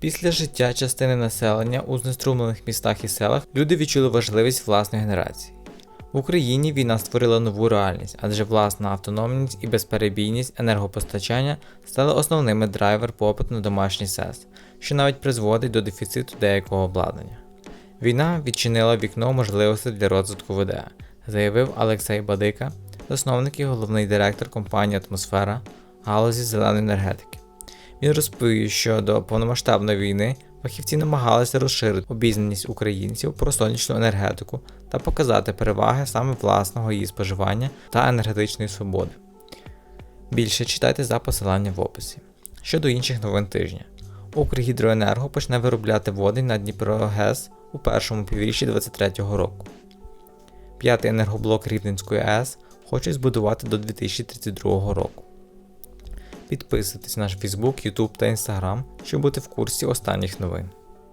Після життя частини населення у знеструмлених містах і селах люди відчули важливість власної генерації. В Україні війна створила нову реальність, адже власна автономність і безперебійність енергопостачання стали основними драйвер попиту на домашній СЕС, що навіть призводить до дефіциту деякого обладнання. Війна відчинила вікно можливостей для розвитку ВДА, заявив Олексій Бадика, засновник і головний директор компанії Атмосфера галузі зеленої енергетики. Він розповів, що до повномасштабної війни фахівці намагалися розширити обізнаність українців про сонячну енергетику та показати переваги саме власного її споживання та енергетичної свободи. Більше читайте за посиланням в описі. Щодо інших новин тижня, Укргідроенерго почне виробляти водень на Дніпрогес у першому півріччі 2023 року. П'ятий енергоблок Рівненської АЕС хочуть збудувати до 2032 року. Підписуйтесь на наш Фейсбук, Ютуб та Інстаграм, щоб бути в курсі останніх новин.